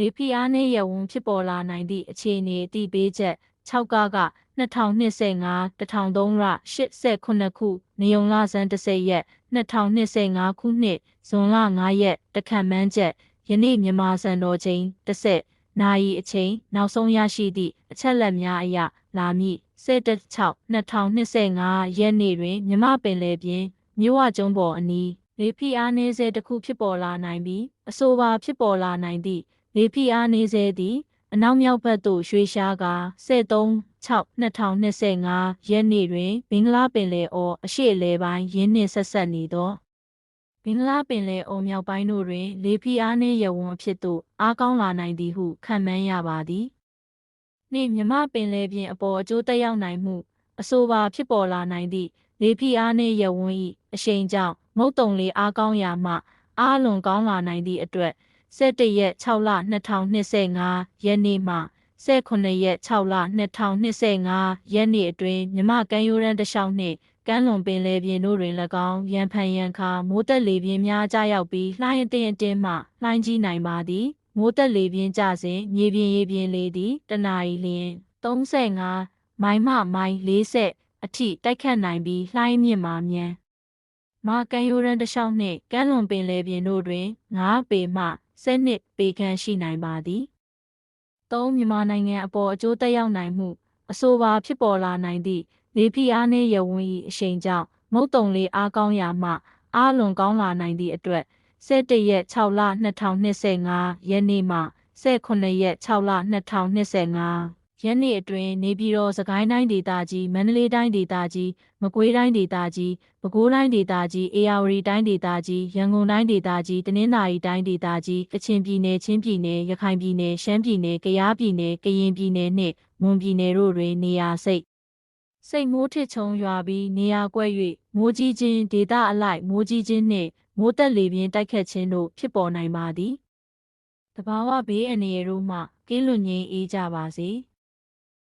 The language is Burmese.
လေဖိအားနှင့်ရဝန်းဖြစ်ပေါ်လာနိုင်သည့်အခြေအနေအတိပေးချက်6ကက2025 1300 89ခုနေုံလဆန်း10ရက်2025ခုနှစ်ဇွန်လ9ရက်တခန့်မှန်းချက်ယနေ့မြန်မာစံတော်ချိန်10နာရီအချိန်နောက်ဆုံးရရှိသည့်အချက်လက်များအရလာမည့်16 2025ရက်နေ့တွင်မြမပင်လယ်ပြင်မြို့ဝကျုံးပေါ်အနီးလေဖိအားနည်းစေတစ်ခုဖြစ်ပေါ်လာနိုင်ပြီးအဆိုပါဖြစ်ပေါ်လာနိုင်သည့် လေဖိအားနည်းစေသည်အနောက်မြောက်ဘက်သို့ရွှေ့ရှားကာ73-6-2025ရက်နေ့တွင်ဘင်္ဂလားပင်လယ်အော်အရှေ့အလယ်ပိုင်းရင်းနှင့်ဆက်ဆက်နေသောဘင်္ဂလားပင်လယ်အော်မြောက်ပိုင်းတို့တွင် လေဖိအားနည်းရဝန်းအဖြစ်သို့အားကောင်းလာနိုင်သည်ဟုခန့်မှန်းရပါသည်နှင့်မြမပင်လယ်ပြင်အပေါ်အကျိုးသက်ရောက်နိုင်မှုအဆိုပါဖြစ်ပေါ်လာနိုင်သည့်လေဖိအားနည်းရဝန်း၏အရှိန်ကြောင့်မုတ်တုံလေအားကောင်းရာမှအားလွန်ကောင်းလာနိုင်သည့်အတွက် 17ရက်6လ2025ရက်နေ့မှ18ရက်6လ2025ရက်နေ့အတွင်းမြမကမ်းရိုးတန်းတစ်လျှောက်နှင့်ကမ်းလွန်ပင်လယ်ပြင်တို့တွင်၎င်းရန်ဖန်ရန်ခါမိုးတက်လေပြင်းများကြားရောက်ပြီးလှိုင်းအထင်အတင်းမှလှိုင်းကြီးနိုင်ပါသည်မိုးတက်လေပြင်းကြစဉ်မြေပြင်ရေပြင်လေသည်တနအီလျင်35မိုင်မှမိုင်40အထိတိုက်ခတ်နိုင်ပြီးလှိုင်းမြင့်မှာမြန်မာကန်ယိုရန်တလျှောက်နှင့်ကမ်းလွန်ပင်လယ်ပြင်တို့တွင်9ပေမှ 10နှစ်ပေခန့်ရှိနိုင်ပါသည်။၃မြန်မာနိုင်ငံအပေါ်အကျိုးသက်ရောက်နိုင်မှုအဆိုပါဖြစ်ပေါ်လာနိုင်သည့်လေဖိအားနည်းရဝန်း၏အရှိန်ကြောင့်မုတ်တုံလေးအားကောင်းရာမှအားလွန်ကောင်းလာနိုင်သည့်အတွက်17ရက်6လ2025ရက်နေ့မှ18ရက်6လ2025 ရက်နေ့အတွင်းနေပြည်တော်စကိုင်းတိုင်းဒေသကြီးမန္တလေးတိုင်းဒေသကြီးမကွေးတိုင်းဒေသကြီးပဲခူးတိုင်းဒေသကြီးအေရဝတီတိုင်းဒေသကြီးရန်ကုန်တိုင်းဒေသကြီးတနင်္သာရီတိုင်းဒေသကြီးကချင်ပြည်နယ်ချင်းပြည်နယ်ရခိုင်ပြည်နယ်ရှမ်းပြည်နယ်ကယားပြည်နယ်ကရင်ပြည်နယ်နှင့်မွန်ပြည်နယ်တို့တွင်နေရာစိတ်စိတ်မိုးထစ်ချုံရွာပြီးနေရာကွက်၍မိုးကြီးခြင်းဒေသအလိုက်မိုးကြီးခြင်းနှင့်မိုးတက်လေပြင်းတိုက်ခတ်ခြင်းတို့ဖြစ်ပေါ်နိုင်ပါသည်တဘာဝဘေးအန္တရာယ်တို့မှကင်းလွတ်ငြိမ်းအေးကြပါစေ။